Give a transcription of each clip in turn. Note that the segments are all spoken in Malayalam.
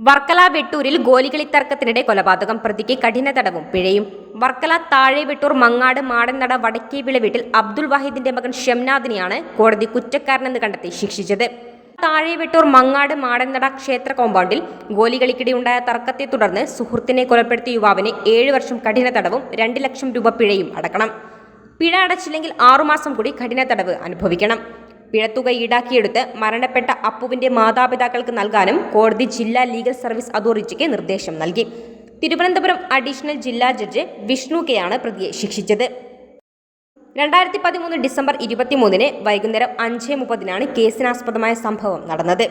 വർക്കല വെട്ടൂരിൽ ഗോലികളി തർക്കത്തിനിടെ കൊലപാതകം. പ്രതിക്ക് കഠിന തടവും പിഴയും. വർക്കല താഴെ വെട്ടൂർ മങ്ങാട് മാടന്നട വടക്കേവിള വീട്ടിൽ അബ്ദുൾ വാഹിദിന്റെ മകൻ ഷംനാദിനെയാണ് കോടതി കുറ്റക്കാരനെന്ന് കണ്ടെത്തി ശിക്ഷിച്ചത്. താഴെ വെട്ടൂർ മങ്ങാട് മാടൻനട ക്ഷേത്ര കോമ്പൗണ്ടിൽ ഗോലികളിക്കിടെ ഉണ്ടായ തർക്കത്തെ തുടർന്ന് സുഹൃത്തിനെ കൊലപ്പെടുത്തിയ യുവാവിന് ഏഴ് വർഷം കഠിന തടവും രണ്ട് ലക്ഷം രൂപ പിഴയും അടക്കണം. പിഴ അടച്ചില്ലെങ്കിൽ ആറുമാസം കൂടി കഠിന തടവ് അനുഭവിക്കണം. പിഴത്തുക ഈടാക്കിയെടുത്ത് മരണപ്പെട്ട അപ്പുവിന്റെ മാതാപിതാക്കൾക്ക് നൽകാനും കോടതി ജില്ലാ ലീഗൽ സർവീസ് അതോറിറ്റിക്ക് നിർദ്ദേശം നൽകി. തിരുവനന്തപുരം അഡീഷണൽ ജില്ലാ ജഡ്ജ് വിഷ്ണു കെയാണ് പ്രതിയെ ശിക്ഷിച്ചത്. രണ്ടായിരത്തി പതിമൂന്ന് ഡിസംബർ ഇരുപത്തിമൂന്നിന് വൈകുന്നേരം അഞ്ച് മുപ്പതിനാണ് കേസിനാസ്പദമായ സംഭവം നടന്നത്.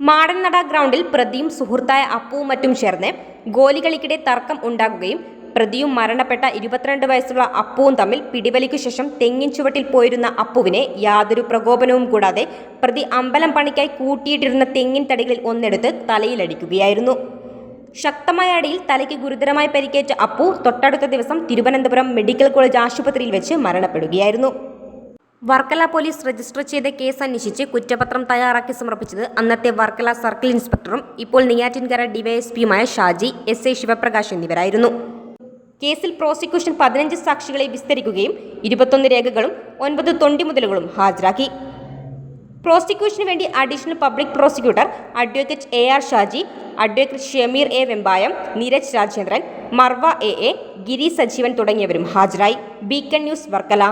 മാടൻനട ഗ്രൗണ്ടിൽ പ്രതിയും സുഹൃത്തായ അപ്പുവും മറ്റും ചേർന്ന് ഗോലികളിക്കിടെ തർക്കം ഉണ്ടാകുകയും പ്രതിയും മരണപ്പെട്ട ഇരുപത്തിരണ്ട് വയസ്സുള്ള അപ്പുവും തമ്മിൽ പിടിവലിക്കു ശേഷം തെങ്ങിൻ ചുവട്ടിൽ പോയിരുന്ന അപ്പുവിനെ യാതൊരു പ്രകോപനവും കൂടാതെ പ്രതി അമ്പലം പണിക്കായി കൂട്ടിയിട്ടിരുന്ന തെങ്ങിൻ തടികളിൽ ഒന്നെടുത്ത് തലയിലടിക്കുകയായിരുന്നു. ശക്തമായ അടിയിൽ തലയ്ക്ക് ഗുരുതരമായി പരിക്കേറ്റ അപ്പു തൊട്ടടുത്ത ദിവസം തിരുവനന്തപുരം മെഡിക്കൽ കോളേജ് ആശുപത്രിയിൽ വെച്ച് മരണപ്പെടുകയായിരുന്നു. വർക്കല പോലീസ് രജിസ്റ്റർ ചെയ്ത കേസ് അന്വേഷിച്ച് കുറ്റപത്രം തയ്യാറാക്കി സമർപ്പിച്ചത് അന്നത്തെ വർക്കല സർക്കിൾ ഇൻസ്പെക്ടറും ഇപ്പോൾ നെയ്യാറ്റിൻകര ഡിവൈഎസ്പിയുമായ ഷാജി എസ്. എ. ശിവപ്രകാശ് എന്നിവരായിരുന്നു. കേസിൽ പ്രോസിക്യൂഷൻ പതിനഞ്ച് സാക്ഷികളെ വിസ്തരിക്കുകയും ഇരുപത്തൊന്ന് രേഖകളും ഒൻപത് തൊണ്ടിമുതലുകളും ഹാജരാക്കി. പ്രോസിക്യൂഷന് വേണ്ടി additional public prosecutor advocate A R Shaji advocate Shameer A Vembayam Neeraj Rajendran Marva A A Giri Sajeevan തുടങ്ങിയവരും ഹാജരായി. Beacon news Varkala.